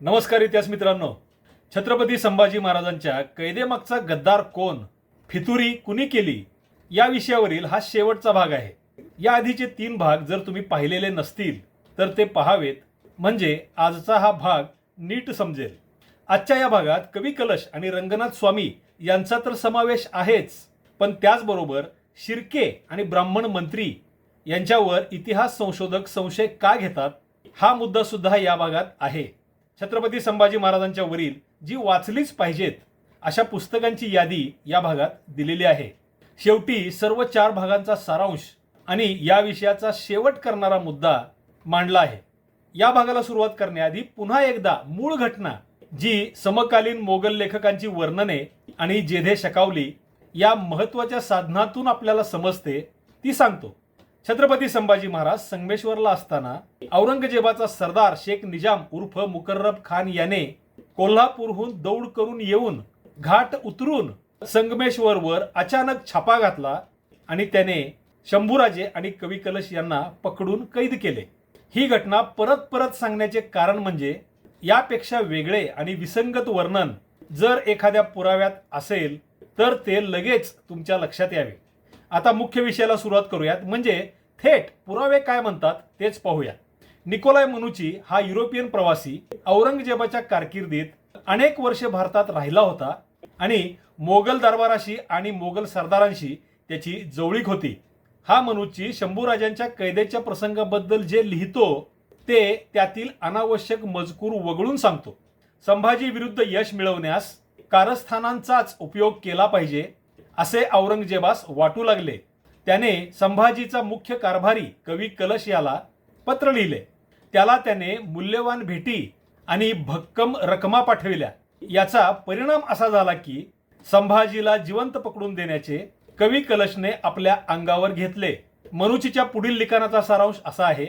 नमस्कार इतिहास मित्रांनो. छत्रपती संभाजी महाराजांच्या कैदेमागचा गद्दार कोण फितुरी कुणी केली या विषयावरील हा शेवटचा भाग आहे. या आधीचे तीन भाग जर तुम्ही पाहिलेले नसतील तर ते पहावेत. म्हणजे आजचा हा भाग नीट समजेल. आजच्या या भागात कवी कलश आणि रंगनाथ स्वामी यांचा तर समावेश आहेच. पण त्याचबरोबर शिर्के आणि ब्राह्मण मंत्री यांच्यावर इतिहास संशोधक संशय का घेतात हा मुद्दा सुद्धा या भागात आहे. छत्रपती संभाजी महाराजांच्या वरील जी वाचलीच पाहिजेत अशा पुस्तकांची यादी या भागात दिलेली आहे. शेवटी सर्व चार भागांचा सारांश आणि या विषयाचा शेवट करणारा मुद्दा मांडला आहे. या भागाला सुरुवात करण्याआधी पुन्हा एकदा मूळ घटना जी समकालीन मोगल लेखकांची वर्णने आणि जेधे शकावली या महत्त्वाच्या साधनातून आपल्याला समजते ती सांगतो. छत्रपती संभाजी महाराज संगमेश्वरला असताना औरंगजेबाचा सरदार शेख निजाम उर्फ मुकर्रब खान याने कोल्हापूरहून दौड करून येऊन घाट उतरून संगमेश्वरवर अचानक छापा घातला आणि त्याने शंभूराजे आणि कवी कलश यांना पकडून कैद केले. ही घटना परत परत सांगण्याचे कारण म्हणजे यापेक्षा वेगळे आणि विसंगत वर्णन जर एखाद्या पुराव्यात असेल तर ते लगेच तुमच्या लक्षात यावे. आता मुख्य विषयाला सुरुवात करूयात. म्हणजे थेट पुरावे काय म्हणतात तेच पाहूया. निकोलाय मनुची हा युरोपियन प्रवासी औरंगजेबाच्या कारकिर्दीत अनेक वर्ष भारतात राहिला होता आणि मोगल दरबाराशी आणि मोगल सरदारांशी त्याची जवळीक होती. हा मनुची शंभूराजांच्या कैदेच्या प्रसंगाबद्दल जे लिहितो ते त्यातील अनावश्यक मजकूर वगळून सांगतो. संभाजी विरुद्ध यश मिळवण्यास कारस्थानांचाच उपयोग केला पाहिजे असे औरंगजेबास वाटू लागले. त्याने संभाजीचा मुख्य कारभारी कवी कलश याला पत्र लिहिले. त्याला त्याने मूल्यवान भेटी आणि भक्कम रकमा पाठविल्या. याचा परिणाम असा झाला की संभाजीला जिवंत पकडून देण्याचे कवी कलशने आपल्या अंगावर घेतले. मनुचीच्या पुढील लिखाणाचा सारांश असा आहे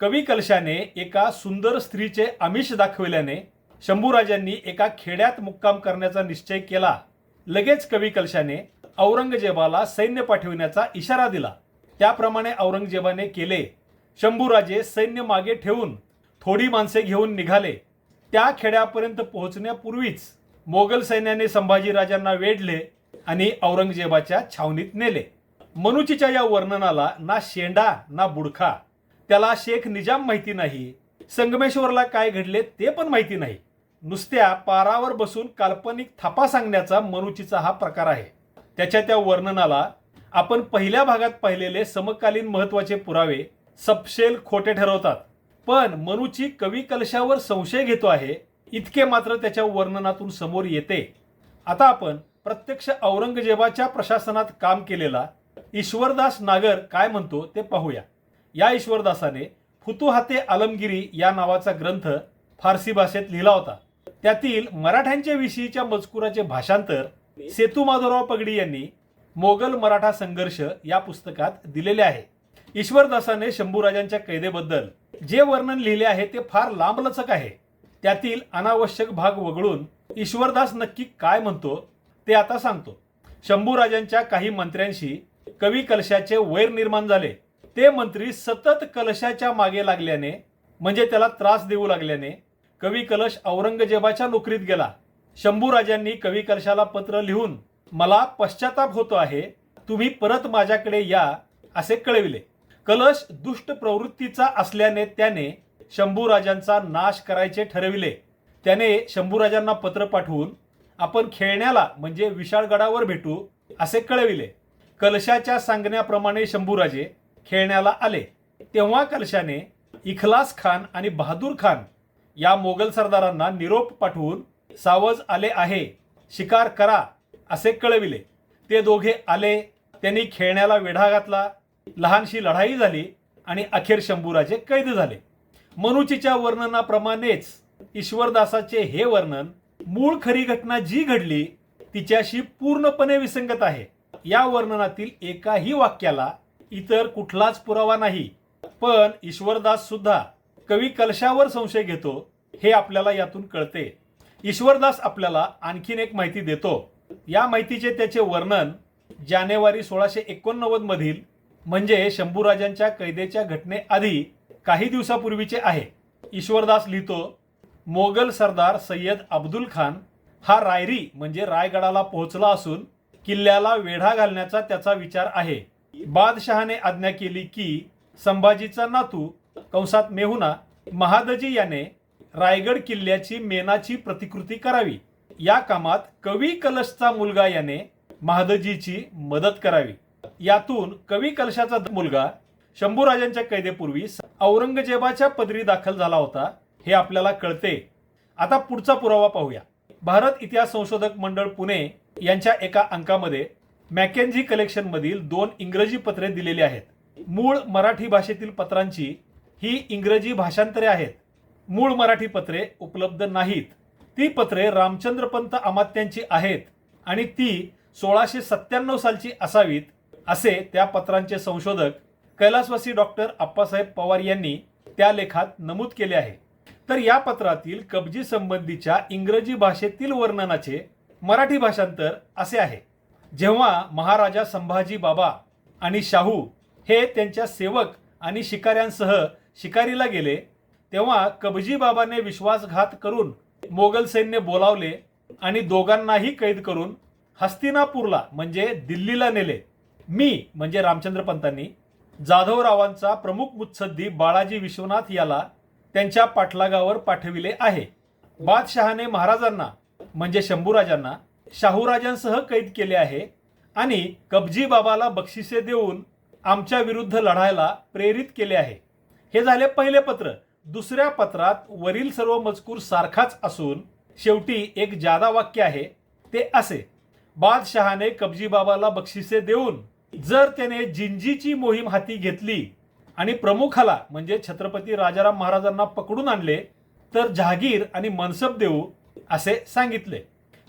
कवी कलशाने एका सुंदर स्त्रीचे आमिष दाखविल्याने शंभूराजांनी एका खेड्यात मुक्काम करण्याचा निश्चय केला. लगेच कवी कलशाने औरंगजेबाला सैन्य पाठविण्याचा इशारा दिला. त्याप्रमाणे औरंगजेबाने केले. शंभूराजे सैन्य मागे ठेवून थोडी माणसे घेऊन निघाले. त्या खेड्यापर्यंत पोहोचण्यापूर्वीच मोगल सैन्याने संभाजीराजांना वेढले आणि औरंगजेबाच्या छावणीत नेले. मनुचीच्या या वर्णनाला ना शेंडा ना बुडखा त्याला शेख निजाम माहिती नाही संगमेश्वरला काय घडले ते पण माहिती नाही. नुसत्या पारावर बसून काल्पनिक थापा सांगण्याचा मनुचीचा हा प्रकार आहे. त्याच्या त्या वर्णनाला आपण पहिल्या भागात पाहिलेले समकालीन महत्त्वाचे पुरावे सपशेल खोटे ठरवतात. पण मनुची कवी कलशावर संशय घेतो आहे इतके मात्र त्याच्या वर्णनातून समोर येते. आता आपण प्रत्यक्ष औरंगजेबाच्या प्रशासनात काम केलेला ईश्वरदास नागर काय म्हणतो ते पाहूया. या ईश्वरदासाने फुतुहाते आलमगिरी या नावाचा ग्रंथ फारसी भाषेत लिहिला होता. त्यातील मराठ्यांच्या विषयीच्या मजकुराचे भाषांतर सेतू माधवराव पगडी यांनी मोगल मराठा संघर्ष या पुस्तकात दिलेले आहे. ईश्वरदासाने शंभूराजांच्या कैदेबद्दल जे वर्णन लिहिले आहे ते फार लांबलचक आहे. त्यातील अनावश्यक भाग वगळून ईश्वरदास नक्की काय म्हणतो ते आता सांगतो. शंभूराजांच्या काही मंत्र्यांशी कवी कलशाचे वैर निर्माण झाले. ते मंत्री सतत कलशाच्या मागे लागल्याने म्हणजे त्याला त्रास देऊ लागल्याने कवी कलश औरंगजेबाच्या नोकरीत गेला. शंभूराजांनी कवी कलशाला पत्र लिहून मला पश्चाताप होतो आहे तुम्ही परत माझ्याकडे या असे कळविले. कलश दुष्ट प्रवृत्तीचा असल्याने त्याने शंभूराजांचा नाश करायचे ठरविले. त्याने शंभूराजांना पत्र पाठवून आपण खेळण्याला म्हणजे विशाळगडावर भेटू असे कळविले. कलशाच्या सांगण्याप्रमाणे शंभूराजे खेळण्याला आले. तेव्हा कलशाने इखलास खान आणि बहादूर खान या मोगल सरदारांना निरोप पाठवून सावज आले आहे. शिकार करा असे कळविले. ते दोघे आले त्यांनी खेळण्याला वेढा घातला. लहानशी लढाई झाली आणि अखेर शंभूराजे कैद झाले. मनुचीच्या वर्णनाप्रमाणेच ईश्वरदासाचे हे वर्णन मूळ खरी घटना जी घडली तिच्याशी पूर्णपणे विसंगत आहे. या वर्णनातील एकाही वाक्याला इतर कुठलाच पुरावा नाही. पण ईश्वरदास सुद्धा कवी कलशावर संशय घेतो हे आपल्याला यातून कळते. ईश्वरदास आपल्याला आणखीन एक माहिती देतो. या माहितीचे त्याचे वर्णन जानेवारी सोळाशे एकोणनव्वद मधील म्हणजे शंभूराजांच्या कैदेच्या घटनेआधी काही दिवसापूर्वीचे आहे. ईश्वरदास लिहितो मोगल सरदार सय्यद अब्दुल खान हा रायरी म्हणजे रायगडाला पोहोचला असून किल्ल्याला वेढा घालण्याचा त्याचा विचार आहे. बादशहाने आज्ञा केली की संभाजीचा नातू कंसात मेहुना महादजी याने रायगड किल्ल्याची मेनाची प्रतिकृती करावी. या कामात कवी कलशचा मुलगा याने महादजीची मदत करावी. यातून कवी कलशाचा मुलगा शंभूराजांच्या कैदेपूर्वी औरंगजेबाच्या पदरी दाखल झाला होता हे आपल्याला कळते. आता पुढचा पुरावा पाहूया. भारत इतिहास संशोधक मंडळ पुणे यांच्या एका अंकामध्ये मॅकेन्झी कलेक्शन मधील दोन इंग्रजी पत्रे दिलेली आहेत. मूळ मराठी भाषेतील पत्रांची ही इंग्रजी भाषांतरे आहेत. मूळ मराठी पत्रे उपलब्ध नाहीत. ती पत्रे रामचंद्रपंत अमात्यांची आहेत आणि ती सोळाशे सत्त्याण्णव सालची असावीत असे त्या पत्रांचे संशोधक कैलासवासी डॉक्टर आप्पासाहेब पवार यांनी त्या लेखात नमूद केले आहे. तर या पत्रातील कब्जी संबंधीच्या इंग्रजी भाषेतील वर्णनाचे मराठी भाषांतर असे आहे. जेव्हा महाराजा संभाजी बाबा आणि शाहू हे त्यांच्या सेवक आणि शिकाऱ्यांसह शिकारीला गेले तेव्हा कबजी बाबाने विश्वासघात करून मोगल सैन्य बोलावले आणि दोघांनाही कैद करून हस्तिनापूरला म्हणजे दिल्लीला नेले. मी म्हणजे रामचंद्र पंतांनी जाधवरावांचा प्रमुख मुत्सद्दी बाळाजी विश्वनाथ याला त्यांच्या पाठलागावर पाठविले आहे. बादशहाने महाराजांना म्हणजे शंभूराजांना शाहूराजांसह कैद केले आहे आणि कबजी बाबाला बक्षिसे देऊन आमच्या विरुद्ध लढायला प्रेरित केले आहे. हे झाले पहिले पत्र. दुसऱ्या पत्रात वरील सर्व मजकूर सारखाच असून शेवटी एक जादा वाक्य आहे ते असे बादशहाने कबजी बाबाला बक्षिसे देऊन जर त्याने जिंजीची मोहीम हाती घेतली आणि प्रमुखाला म्हणजे छत्रपती राजाराम महाराजांना पकडून आणले तर जहागीर आणि मनसब देऊ असे सांगितले.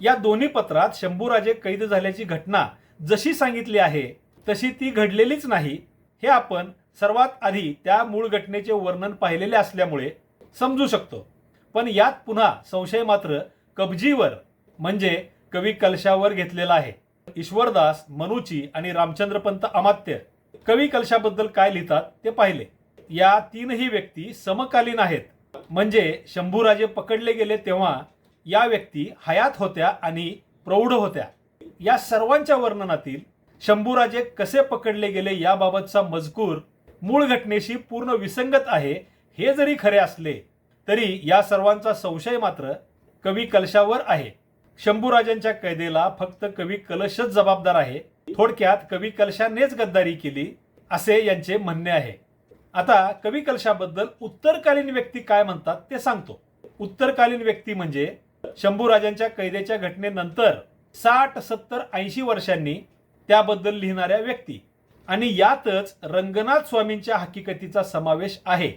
या दोन्ही पत्रात शंभूराजे कैद झाल्याची घटना जशी सांगितली आहे तशी ती घडलेलीच नाही. हे आपण सर्वात आधी त्या मूळ घटनेचे वर्णन पाहिलेले असल्यामुळे समजू शकतो. पण यात पुन्हा संशय मात्र कबजीवर म्हणजे कवी कलशावर घेतलेला आहे. ईश्वरदास मनुची आणि रामचंद्रपंत अमात्य कवी कलशाबद्दल काय लिहितात ते पाहिले. या तीनही व्यक्ती समकालीन आहेत. म्हणजे शंभूराजे पकडले गेले तेव्हा या व्यक्ती हयात होत्या आणि प्रौढ होत्या. या सर्वांच्या वर्णनातील शंभूराजे कसे पकडले गेले याबाबतचा मजकूर मूळ घटनेशी पूर्ण विसंगत आहे हे जरी खरे असले तरी या सर्वांचा संशय मात्र कवी कलशावर आहे. शंभूराजांच्या कैदेला फक्त कवी कलशच जबाबदार आहे. थोडक्यात कवी कलशानेच गद्दारी केली असे यांचे म्हणणे आहे. आता कवी कलशाबद्दल उत्तरकालीन व्यक्ती काय म्हणतात ते सांगतो. उत्तरकालीन व्यक्ती म्हणजे शंभूराजांच्या कैदेच्या घटनेनंतर साठ सत्तर ऐंशी वर्षांनी त्याबद्दल लिहिणाऱ्या व्यक्ती. आणि यातच रंगनाथ स्वामींच्या हकीकतीचा समावेश आहे.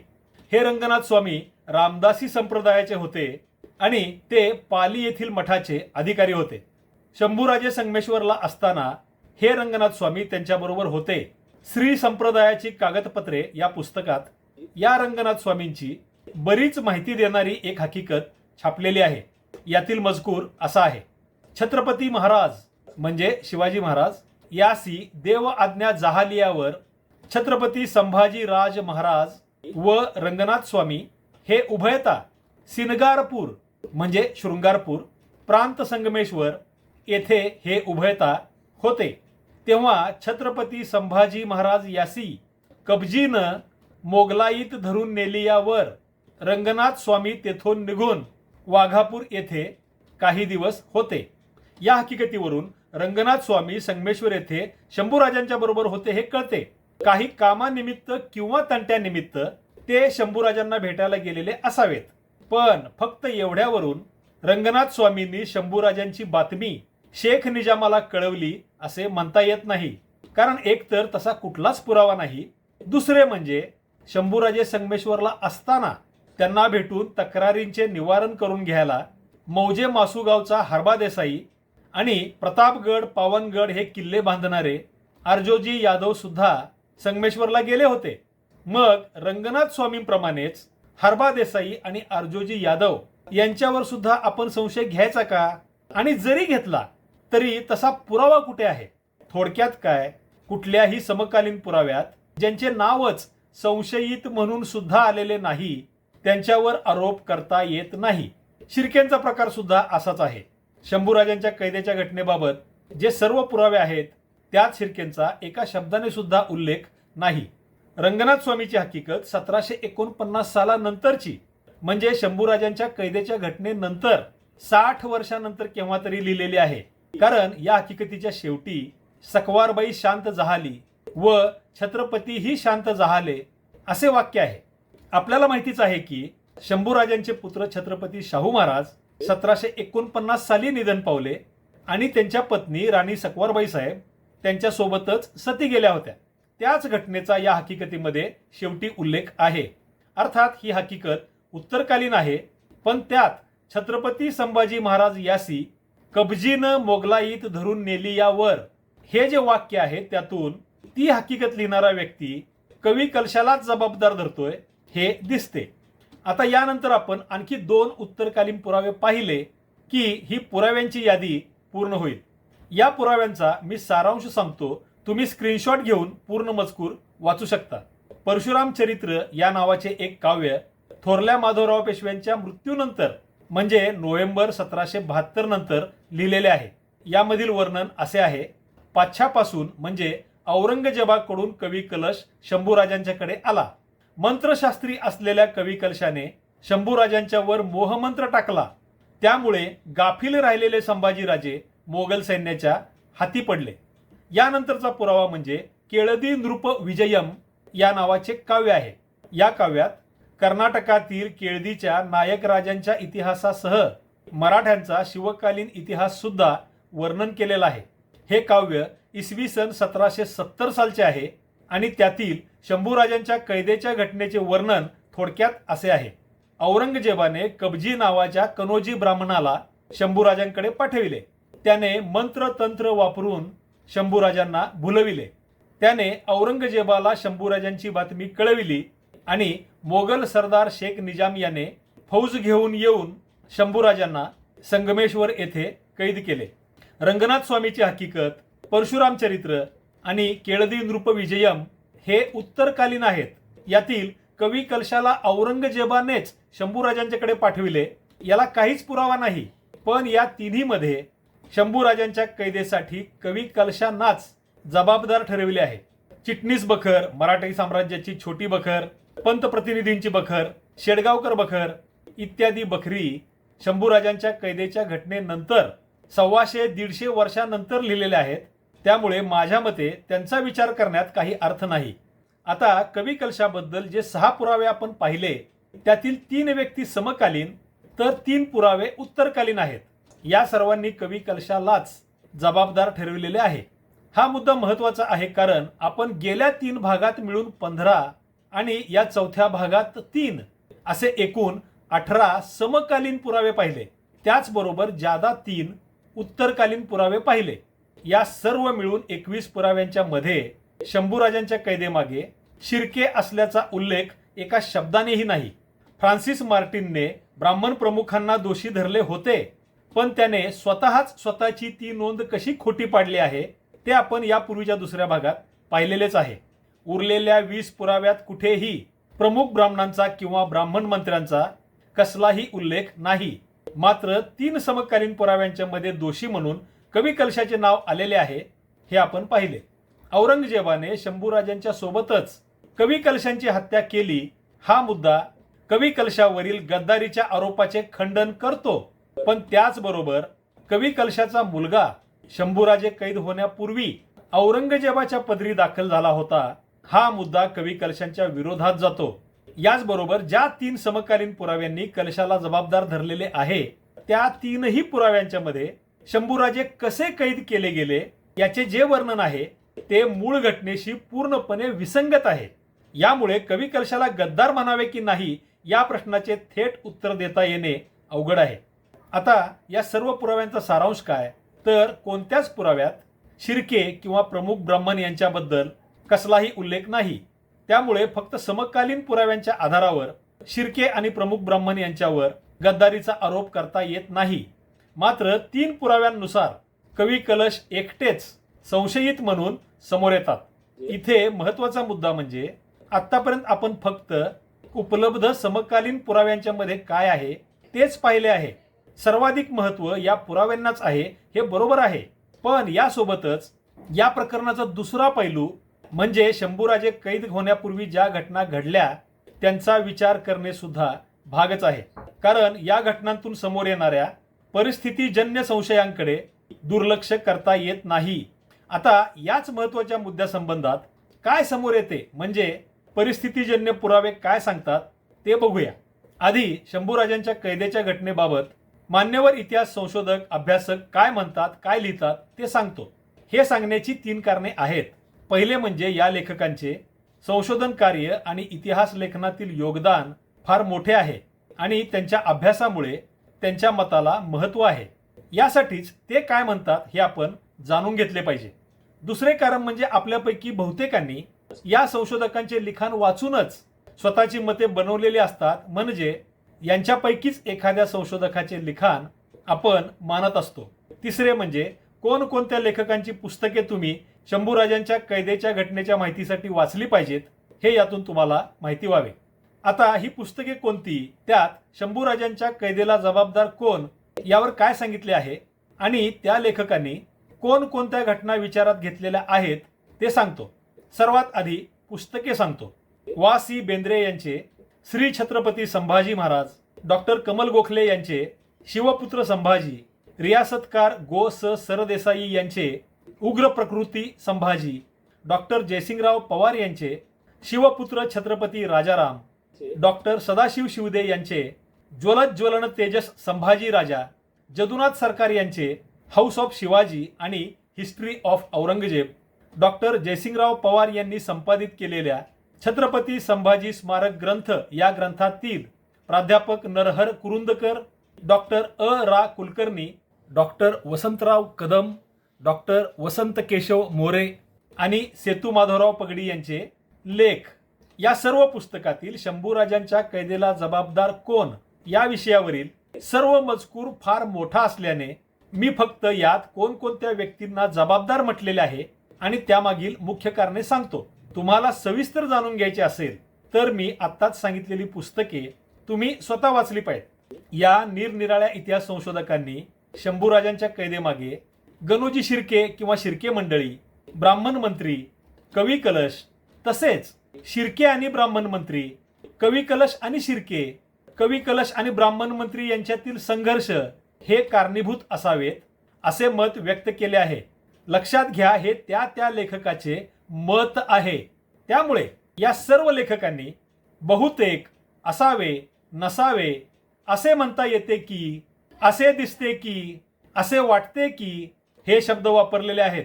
हे रंगनाथ स्वामी रामदासी संप्रदायाचे होते आणि ते पाली येथील मठाचे अधिकारी होते. शंभूराजे संगमेश्वरला असताना हे रंगनाथ स्वामी त्यांच्याबरोबर होते. श्री संप्रदायाची कागदपत्रे या पुस्तकात या रंगनाथ स्वामींची बरीच माहिती देणारी एक हकीकत छापलेली आहे. यातील मजकूर असा आहे. छत्रपती महाराज म्हणजे शिवाजी महाराज यासी देव आज्ञा जहालियावर छत्रपती संभाजी राज महाराज व रंगनाथ स्वामी हे उभयता सिनगारपूर म्हणजे शृंगारपूर प्रांत संगमेश्वर येथे हे उभयता होते. तेव्हा छत्रपती संभाजी महाराज यासी कबजीनं मोगलाईत धरून नेलियावर रंगनाथ स्वामी तेथून निघून वाघापूर येथे काही दिवस होते. या हकीकतीवरून रंगनाथ स्वामी संगमेश्वर येथे शंभूराजांच्या बरोबर होते हे कळते. काही कामानिमित्त किंवा तंट्यानिमित्त ते शंभूराजांना भेटायला गेलेले असावेत. पण फक्त एवढ्यावरून रंगनाथ स्वामींनी शंभूराजांची बातमी शेख निजामाला कळवली असे म्हणता येत नाही. कारण एकतर तसा कुठलाच पुरावा नाही. दुसरे म्हणजे शंभूराजे संगमेश्वरला असताना त्यांना भेटून तक्रारींचे निवारण करून घ्यायला मौजे मासुगावचा हरबा देसाई आणि प्रतापगड पावनगड हे किल्ले बांधणारे अर्जोजी यादव सुद्धा संगमेश्वरला गेले होते. मग रंगनाथ स्वामींप्रमाणेच हरबा देसाई आणि अर्जोजी यादव यांच्यावर सुद्धा आपण संशय घ्यायचा का? आणि जरी घेतला तरी तसा पुरावा कुठे आहे? थोडक्यात काय? कुठल्याही समकालीन पुराव्यात ज्यांचे नावच संशयित म्हणून सुद्धा आलेले नाही त्यांच्यावर आरोप करता येत नाही. शिर्केंचा प्रकार सुद्धा असाच आहे. शंभूराजांच्या कैद्याच्या घटनेबाबत जे सर्व पुरावे आहेत त्यात शिर्केंचा एका शब्दाने सुद्धा उल्लेख नाही. रंगनाथ स्वामीची हकीकत सतराशे एकोणपन्नास सालानंतरची. म्हणजे शंभूराजांच्या कैद्याच्या घटनेनंतर साठ वर्षानंतर केव्हा तरी लिहिलेली आहे. कारण या हकीकतीच्या शेवटी सकवारबाई शांत जहाली व छत्रपतीही शांत जहाले असे वाक्य आहे. आपल्याला माहितीच आहे की शंभूराजांचे पुत्र छत्रपती शाहू महाराज सतराशे एकोणपन्नास साली निधन पावले आणि त्यांच्या पत्नी राणी सकवारबाई साहेब त्यांच्यासोबतच सती गेल्या होत्या. त्याच घटनेचा या हकीकतीमध्ये शेवटी उल्लेख आहे. अर्थात ही हकीकत उत्तरकालीन आहे पण त्यात छत्रपती संभाजी महाराज यासी कब्जीनं मोगलाईत धरून नेली यावर. हे जे वाक्य आहे त्यातून ती हकीकत लिहिणारा व्यक्ती कवी कलशालाच जबाबदार धरतोय हे दिसते. आता यानंतर आपण आणखी दोन उत्तरकालीन पुरावे पाहिले की ही पुराव्यांची यादी पूर्ण होईल. या पुराव्यांचा मी सारांश सांगतो. तुम्ही स्क्रीनशॉट घेऊन पूर्ण मजकूर वाचू शकता. परशुराम चरित्र या नावाचे एक काव्य थोरल्या माधवराव पेशव्यांच्या मृत्यूनंतर म्हणजे नोव्हेंबर सतराशे बहात्तर नंतर लिहिलेले आहे. यामधील वर्णन असे आहे. पाच्छापासून म्हणजे औरंगजेबाकडून कवी कलश शंभूराजांच्याकडे आला. मंत्रशास्त्री असलेल्या कवी कलशाने शंभूराजांच्या वर मोहमंत्र टाकला. त्यामुळे गाफील राहिलेले संभाजीराजे मोगल सैन्याच्या हाती पडले. यानंतरचा पुरावा म्हणजे केळदी नृप विजयम या नावाचे काव्य आहे. या काव्यात कर्नाटकातील केळदीच्या नायक राजांच्या इतिहासासह मराठ्यांचा शिवकालीन इतिहास सुद्धा वर्णन केलेला आहे. हे काव्य इसवी सन सतराशे सत्तर सालचे आहे. आणि त्यातील शंभूराजांच्या कैदेच्या घटनेचे वर्णन थोडक्यात असे आहे. औरंगजेबाने कबजी नावाच्या कनोजी ब्राह्मणाला शंभूराजांकडे पाठविले. त्याने मंत्र तंत्र वापरून शंभूराजांना भुलविले. त्याने औरंगजेबाला शंभूराजांची बातमी कळविली आणि मोगल सरदार शेख निजाम याने फौज घेऊन येऊन शंभूराजांना संगमेश्वर येथे कैद केले. रंगनाथ स्वामीची हकीकत परशुराम चरित्र आणि केळदी नृप विजयम हे उत्तरकालीन आहेत. यातील कवी कलशाला औरंगजेबानेच शंभूराजांच्याकडे पाठविले. याला काहीच पुरावा नाही. पण या तिन्हीमध्ये शंभूराजांच्या कैदेसाठी कवी कलशांनाच जबाबदार ठरविले आहे. चिटणीस बखर मराठी साम्राज्याची छोटी बखर पंतप्रतिनिधींची बखर शेडगावकर बखर इत्यादी बखरी शंभूराजांच्या कैदेच्या घटनेनंतर सव्वाशे दीडशे वर्षानंतर लिहिलेल्या आहेत. त्यामुळे माझ्या मते त्यांचा विचार करण्यात काही अर्थ नाही. आता कवी कलशाबद्दल जे सहा पुरावे आपण पाहिले त्यातील तीन व्यक्ती समकालीन तर तीन पुरावे उत्तरकालीन आहेत. या सर्वांनी कवी कलशालाच जबाबदार ठरविलेले आहे. हा मुद्दा महत्त्वाचा आहे कारण आपण गेल्या तीन भागात मिळून पंधरा आणि या चौथ्या भागात तीन असे एकूण अठरा समकालीन पुरावे पाहिले. त्याचबरोबर जादा तीन उत्तरकालीन पुरावे पाहिले. या सर्व मिळून एकवीस पुराव्यांच्या मध्ये शंभूराजांच्या कैदेमागे शिर्के असल्याचा उल्लेख एका शब्दानेही नाही. फ्रान्सिस मार्टिनने ब्राह्मण प्रमुखांना दोषी धरले होते पण त्याने स्वतःच स्वतःची ती नोंद कशी खोटी पाडली आहे ते आपण यापूर्वीच्या दुसऱ्या भागात पाहिलेलेच आहे. उरलेल्या वीस पुराव्यात कुठेही प्रमुख ब्राह्मणांचा किंवा ब्राह्मण मंत्र्यांचा कसलाही उल्लेख नाही. मात्र तीन समकालीन पुराव्यांच्या मध्ये दोषी म्हणून कवी कलशाचे नाव आलेले आहे हे आपण पाहिले. औरंगजेबाने शंभूराजांच्या सोबतच कवी कलशांची हत्या केली. हा मुद्दा कवी कलशावरील गद्दारीच्या आरोपाचे खंडन करतो. पण त्याचबरोबर कवी कलशाचा मुलगा शंभूराजे कैद होण्यापूर्वी औरंगजेबाच्या पदरी दाखल झाला होता. हा मुद्दा कवी कलशांच्या विरोधात जातो. याचबरोबर ज्या तीन समकालीन पुराव्यांनी कलशाला जबाबदार धरलेले आहे त्या तीनही पुराव्यांच्या मध्ये शंभूराजे कसे कैद केले गेले याचे जे वर्णन आहे ते मूळ घटनेशी पूर्णपणे विसंगत आहे. यामुळे कवी कलशाला गद्दार म्हणावे की नाही या प्रश्नाचे थेट उत्तर देता येणे अवघड आहे. आता या सर्व पुराव्यांचा सारांश काय? तर कोणत्याच पुराव्यात शिर्के किंवा प्रमुख ब्राह्मण यांच्याबद्दल कसलाही उल्लेख नाही. त्यामुळे फक्त समकालीन पुराव्यांच्या आधारावर शिर्के आणि प्रमुख ब्राह्मण यांच्यावर गद्दारीचा आरोप करता येत नाही. मात्र तीन पुराव्यांनुसार कवी कलश एकटेच संशयित म्हणून समोर येतात. इथे महत्त्वाचा मुद्दा म्हणजे आतापर्यंत आपण फक्त उपलब्ध समकालीन पुराव्यांच्या मध्ये काय आहे तेच पाहिले आहे. सर्वाधिक महत्त्व या पुराव्यांनाच आहे हे बरोबर आहे. पण यासोबतच या प्रकरणाचा दुसरा पैलू म्हणजे शंभूराजे कैद होण्यापूर्वी ज्या घटना घडल्या त्यांचा विचार करणे सुद्धा भागच आहे. कारण या घटनांतून समोर येणाऱ्या परिस्थितीजन्य संशयांकडे दुर्लक्ष करता येत नाही. आता याच महत्त्वाच्या मुद्द्यासंबंधात काय समोर येते? म्हणजे परिस्थितीजन्य पुरावे काय सांगतात? ते बघूया. आधी शंभूराजांच्या कैदेच्या घटनेबाबत मान्यवर इतिहास संशोधक अभ्यासक काय म्हणतात काय लिहितात ते सांगतो. हे सांगण्याची तीन कारणे आहेत. पहिले म्हणजे या लेखकांचे संशोधन कार्य आणि इतिहास लेखनातील योगदान फार मोठे आहे आणि त्यांच्या अभ्यासामुळे त्यांच्या मताला महत्त्व आहे. यासाठीच ते काय म्हणतात हे आपण जाणून घेतले पाहिजे. दुसरे कारण म्हणजे आपल्यापैकी बहुतेकांनी या संशोधकांचे लिखाण वाचूनच स्वतःची मते बनवलेली असतात. म्हणजे यांच्यापैकीच एखाद्या संशोधकाचे लिखाण आपण मानत असतो. तिसरे म्हणजे कोणकोणत्या लेखकांची पुस्तके तुम्ही शंभूराजांच्या कैदेच्या घटनेच्या माहितीसाठी वाचली पाहिजेत हे यातून तुम्हाला माहिती व्हावे. आता ही पुस्तके कोणती? त्यात शंभूराजांच्या कैदेला जबाबदार कोण? यावर काय सांगितले आहे? आणि त्या लेखकांनी कोणकोणत्या घटना विचारात घेतलेल्या आहेत ते सांगतो. सर्वात आधी पुस्तके सांगतो. वा सी बेंद्रे यांचे श्री छत्रपती संभाजी महाराज डॉक्टर कमल गोखले यांचे शिवपुत्र संभाजी रियासतकार गो स सरदेसाई यांचे उग्र प्रकृती संभाजी डॉक्टर जयसिंगराव पवार यांचे शिवपुत्र छत्रपती राजाराम डॉक्टर सदाशिव शिवदे यांचे ज्वलत ज्वलन तेजस संभाजी राजा जदुनाथ सरकार यांचे हाऊस ऑफ शिवाजी आणि history of Aurangzeb. Doctor Jaysingrao Pawar यांनी संपादित केलेल्या छत्रपती संभाजी स्मारक ग्रंथ या ग्रंथातील प्राध्यापक नरहर कुरुंदकर डॉक्टर अ. रा. कुलकर्णी डॉक्टर वसंतराव कदम डॉक्टर वसंत केशव मोरे आणि सेतू माधवराव पगडी यांचे लेख या सर्व पुस्तकातील शंभूराजांच्या कैदेला जबाबदार कोण या विषयावरील सर्व मजकूर फार मोठा असल्याने मी फक्त यात कोणकोणत्या व्यक्तींना जबाबदार म्हटलेले आहे आणि त्यामागील मुख्य कारणे सांगतो. तुम्हाला सविस्तर जाणून घ्यायचे असेल तर मी आत्ताच सांगितलेली पुस्तके तुम्ही स्वतः वाचली पाहिजे या निरनिराळ्या इतिहास संशोधकांनी शंभूराजांच्या कैदेमागे गणोजी शिर्के किंवा शिर्के मंडळी ब्राह्मण मंत्री कवी कलश तसेच शिर्के आणि ब्राह्मण मंत्री कवी कलश आणि शिर्के कवी कलश आणि ब्राह्मण मंत्री यांच्यातील संघर्ष हे कारणीभूत असावेत असे मत व्यक्त केले आहे. लक्षात घ्या हे त्या त्या लेखकाचे मत आहे. त्यामुळे या सर्व लेखकांनी बहुतेक असावे नसावे असे म्हणता येते की असे दिसते की असे वाटते की हे शब्द वापरलेले आहेत.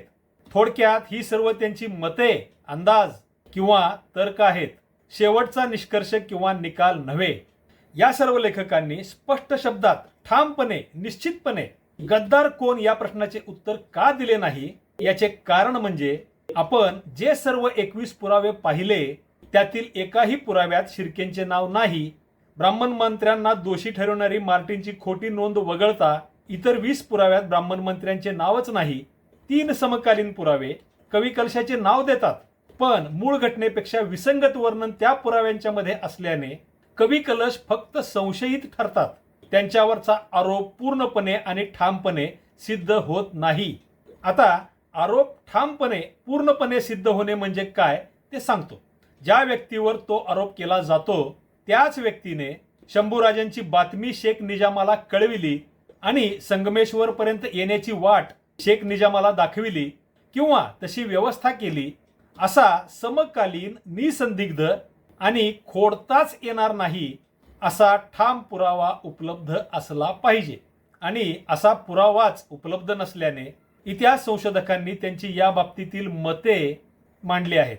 थोडक्यात ही सर्व त्यांची मते अंदाज किंवा तर्क आहेत शेवटचा निष्कर्ष किंवा निकाल नव्हे. या सर्व लेखकांनी स्पष्ट शब्दात ठामपणे निश्चितपणे गद्दार कोण या प्रश्नाचे उत्तर का दिले नाही याचे कारण म्हणजे आपण जे सर्व एकवीस पुरावे पाहिले त्यातील एकाही पुराव्यात शिर्केंचे नाव नाही. ब्राह्मण मंत्र्यांना दोषी ठरवणारी मार्टिनची खोटी नोंद वगळता इतर वीस पुराव्यात ब्राह्मण मंत्र्यांचे नावच नाही. तीन समकालीन पुरावे कवी कलशाचे नाव देतात. पण मूळ घटनेपेक्षा विसंगत वर्णन त्या पुराव्यांच्या मध्ये असल्याने कवी कलश फक्त संशयित ठरतात. त्यांच्यावरचा आरोप पूर्णपणे आणि ठामपणे सिद्ध होत नाही. आता आरोप ठामपणे पूर्णपणे सिद्ध होणे म्हणजे काय ते सांगतो. ज्या व्यक्तीवर तो आरोप केला जातो त्याच व्यक्तीने शंभूराजांची बातमी शेख निजामाला कळविली आणि संगमेश्वरपर्यंत येण्याची वाट शेख निजामाला दाखविली किंवा तशी व्यवस्था केली असा समकालीन निसंदिग्ध आणि खोडताच येणार नाही असा ठाम पुरावा उपलब्ध असला पाहिजे. आणि असा पुरावाच उपलब्ध नसल्याने इतिहास संशोधकांनी त्यांची या बाबतीतील मते मांडली आहेत.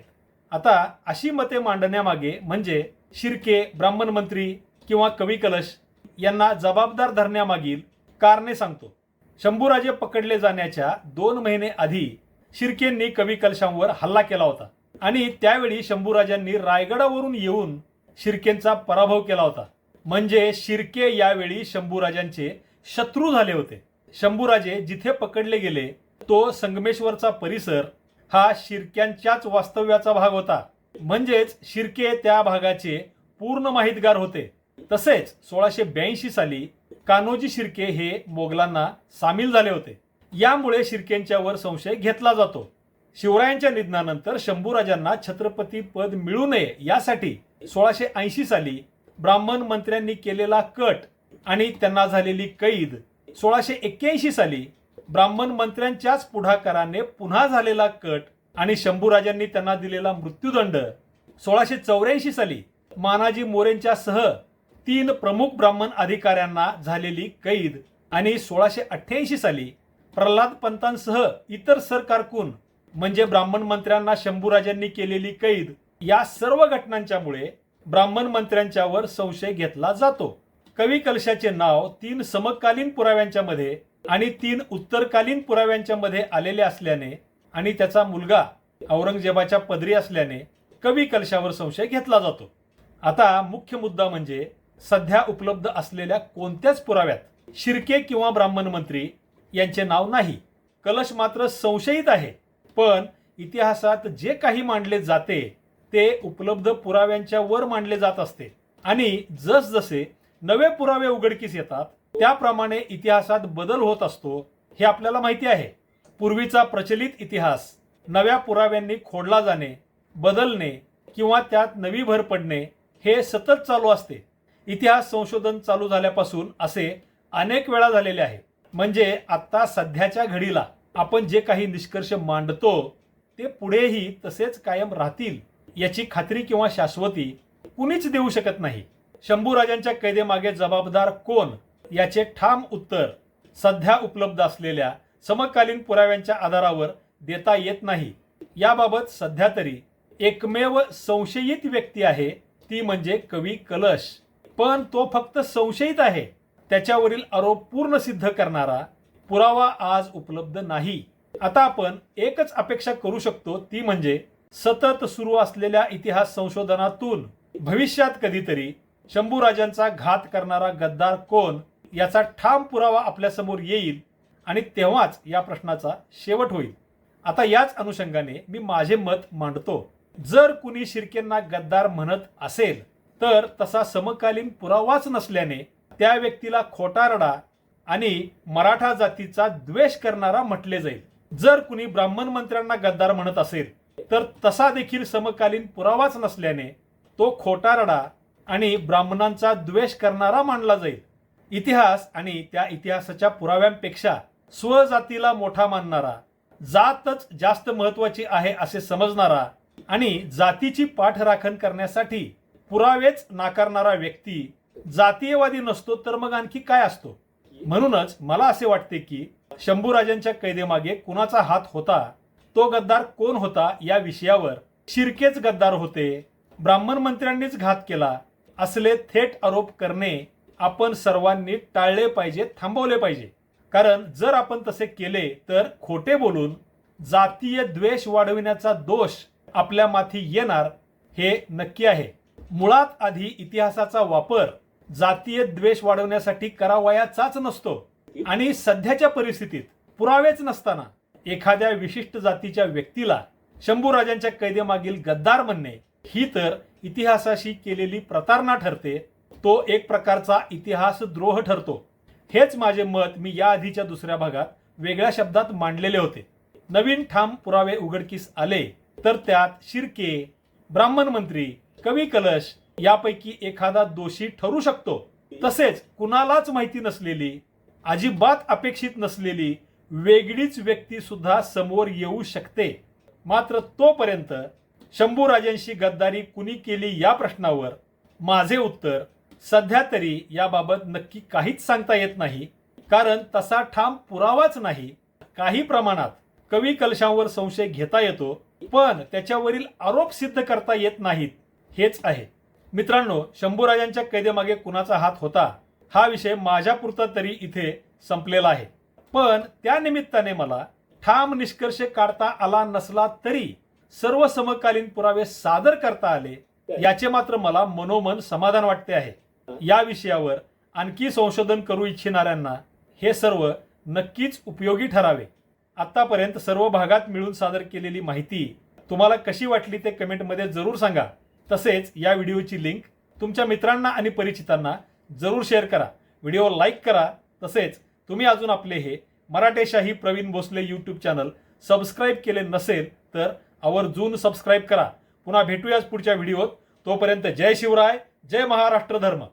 आता अशी मते मांडण्यामागे म्हणजे शिर्के ब्राह्मण मंत्री किंवा कवी कलश यांना जबाबदार धरण्यामागील कारणे सांगतो. शंभूराजे पकडले जाण्याच्या दोन महिने आधी शिर्केंनी कवी कलशांवर हल्ला केला होता. आणि त्यावेळी शंभूराजांनी रायगडावरून येऊन शिर्केंचा पराभव केला होता. म्हणजे शिर्के यावेळी शंभूराजांचे शत्रू झाले होते. शंभूराजे जिथे पकडले गेले तो संगमेश्वरचा परिसर हा शिर्क्यांच्याच वास्तव्याचा भाग होता. म्हणजेच शिर्के त्या भागाचे पूर्ण माहितगार होते. तसेच सोळाशे ब्याऐंशी साली कान्होजी शिर्के हे मोगलांना सामील झाले होते. यामुळे शिर्केंच्यावर संशय घेतला जातो. शिवरायांच्या निधनानंतर शंभूराजांना छत्रपती पद मिळू नये यासाठी सोळाशे ऐंशी साली ब्राह्मण मंत्र्यांनी केलेला कट आणि त्यांना झालेली कैद. सोळाशे एक्क्याऐंशी साली ब्राह्मण मंत्र्यांच्याच पुढाकाराने पुन्हा झालेला कट आणि शंभूराजांनी त्यांना दिलेला मृत्यूदंड. सोळाशे चौऱ्याऐंशी साली मानाजी मोरेंच्या सह तीन प्रमुख ब्राह्मण अधिकाऱ्यांना झालेली कैद आणि सोळाशे अठ्ठ्याऐंशी साली प्रल्हाद पंतांसह इतर सरकारकून म्हणजे ब्राह्मण मंत्र्यांना शंभूराजांनी केलेली कैद या सर्व घटनांच्यामुळे ब्राह्मण मंत्र्यांच्यावर संशय घेतला जातो. कवी कलशाचे नाव तीन समकालीन पुराव्यांच्या मध्ये आणि तीन उत्तरकालीन पुराव्यांच्या मध्ये आलेले असल्याने आणि त्याचा मुलगा औरंगजेबाच्या पदरी असल्याने कवी कलशावर संशय घेतला जातो. आता मुख्य मुद्दा म्हणजे सध्या उपलब्ध असलेल्या कोणत्याच पुराव्यात शिर्के किंवा ब्राह्मण मंत्री यांचे नाव नाही. कलश मात्र संशयित आहे. पण इतिहासात जे काही मांडले जाते ते उपलब्ध पुराव्यांच्या वर मांडले जात असते. आणि जसजसे नवे पुरावे उघडकीस येतात त्याप्रमाणे इतिहासात बदल होत असतो हे आपल्याला माहिती आहे. पूर्वीचा प्रचलित इतिहास नव्या पुराव्यांनी खोडला जाणे बदलणे किंवा त्यात नवी भर पडणे हे सतत चालू असते. इतिहास संशोधन चालू झाल्यापासून असे अनेक वेळा झालेले आहे. म्हणजे आत्ता सध्याच्या घडीला आपण जे काही निष्कर्ष मांडतो ते पुढेही तसेच कायम राहतील याची खात्री किंवा शाश्वती कुणीच देऊ शकत नाही. शंभूराजांच्या कैदेमागे जबाबदार कोण? याचे ठाम उत्तर सध्या उपलब्ध असलेल्या समकालीन पुराव्यांच्या आधारावर देता येत नाही. याबाबत सध्या तरी एकमेव संशयित व्यक्ती आहे ती म्हणजे कवी कलश. पण तो फक्त संशयित आहे. त्याच्यावरील आरोप पूर्ण सिद्ध करणारा पुरावा आज उपलब्ध नाही. आता आपण एकच अपेक्षा करू शकतो ती म्हणजे सतत सुरू असलेल्या इतिहास संशोधनातून भविष्यात कधीतरी शंभूराजांचा घात करणारा गद्दार कोण याचा ठाम पुरावा आपल्यासमोर येईल आणि तेव्हाच या प्रश्नाचा शेवट होईल. आता याच अनुषंगाने मी माझे मत मांडतो. जर कुणी शिर्केंना गद्दार म्हणत असेल तर तसा समकालीन पुरावाच नसल्याने त्या व्यक्तीला खोटारडा आणि मराठा जातीचा द्वेष करणारा म्हटले जाईल. जर कुणी ब्राह्मण मंत्र्यांना गद्दार म्हणत असेल तर तसा देखील समकालीन पुरावाच नसल्याने तो खोटारडा आणि ब्राह्मणांचा द्वेष करणारा मानला जाईल. इतिहास आणि त्या इतिहासाच्या पुराव्यांपेक्षा स्वजातीला मोठा मानणारा जातच जास्त महत्वाची आहे असे समजणारा आणि जातीची पाठराखण करण्यासाठी पुरावेच नाकारणारा व्यक्ती जातीयवादी नसतो तर मग आणखी काय असतो? म्हणूनच मला असे वाटते की शंभूराजांच्या कैदेमागे कुणाचा हात होता तो गद्दार कोण होता या विषयावर शिर्केच गद्दार होते ब्राह्मण मंत्र्यांनीच घात केला असले थेट आरोप करणे आपण सर्वांनी टाळले पाहिजे थांबवले पाहिजे. कारण जर आपण तसे केले तर खोटे बोलून जातीय द्वेष वाढविण्याचा दोष आपल्या माथी येणार हे नक्की आहे. मुळात आधी इतिहासाचा वापर जातीय द्वेष वाढवण्यासाठी करावयाचाच नसतो. आणि सध्याच्या परिस्थितीत पुरावेच नसताना एखाद्या विशिष्ट जातीच्या व्यक्तीला शंभूराजांच्या कैदेमागील गद्दार म्हणणे ही तर इतिहासाशी केलेली प्रतारणा ठरते. तो एक प्रकारचा इतिहास द्रोह ठरतो. हेच माझे मत मी या आधीच्या दुसऱ्या भागात वेगळ्या शब्दात मांडलेले होते. नवीन ठाम पुरावे उघडकीस आले तर त्यात शिर्के ब्राह्मण मंत्री कवी कलश यापैकी एखादा दोषी ठरू शकतो. तसेच कुणालाच माहिती नसलेली अजिबात अपेक्षित नसलेली वेगळीच व्यक्ती सुद्धा समोर येऊ शकते. मात्र तोपर्यंत शंभूराजांशी गद्दारी कुणी केली या प्रश्नावर? माझे उत्तर सध्या तरी याबाबत नक्की काहीच सांगता येत नाही. कारण तसा ठाम पुरावाच नाही. काही प्रमाणात कवी कलशांवर संशय घेता येतो पण त्याच्यावरील आरोप सिद्ध करता येत नाहीत. हेच आहे. मित्रांनो शंभूराजांच्या कैदेमागे कुणाचा हात होता? हा विषय माझ्यापुरता तरी इथे संपलेला आहे. पण त्या निमित्ताने मला ठाम निष्कर्ष काढता आला नसला तरी सर्व समकालीन पुरावे सादर करता आले याचे मात्र मला मनोमन समाधान वाटते आहे. या विषयावर आणखी संशोधन करू इच्छिणाऱ्यांना हे सर्व नक्कीच उपयोगी ठरावे. आतापर्यंत सर्व भागात मिळून सादर केलेली माहिती तुम्हाला कशी वाटली ते कमेंटमध्ये जरूर सांगा. तसेच या व्हिडिओची लिंक तुमच्या मित्रांना आणि परिचितांना जरूर शेअर करा. व्हिडिओ लाईक करा. तसेच तुम्ही अजून आपले हे Maratheshahi Pravin Bhosale YouTube channel subscribe केले नसेल तर आवर्जून सबस्क्राईब करा. पुन्हा भेटूयाच पुढच्या व्हिडिओत. तोपर्यंत जय शिवराय जय महाराष्ट्र धर्म.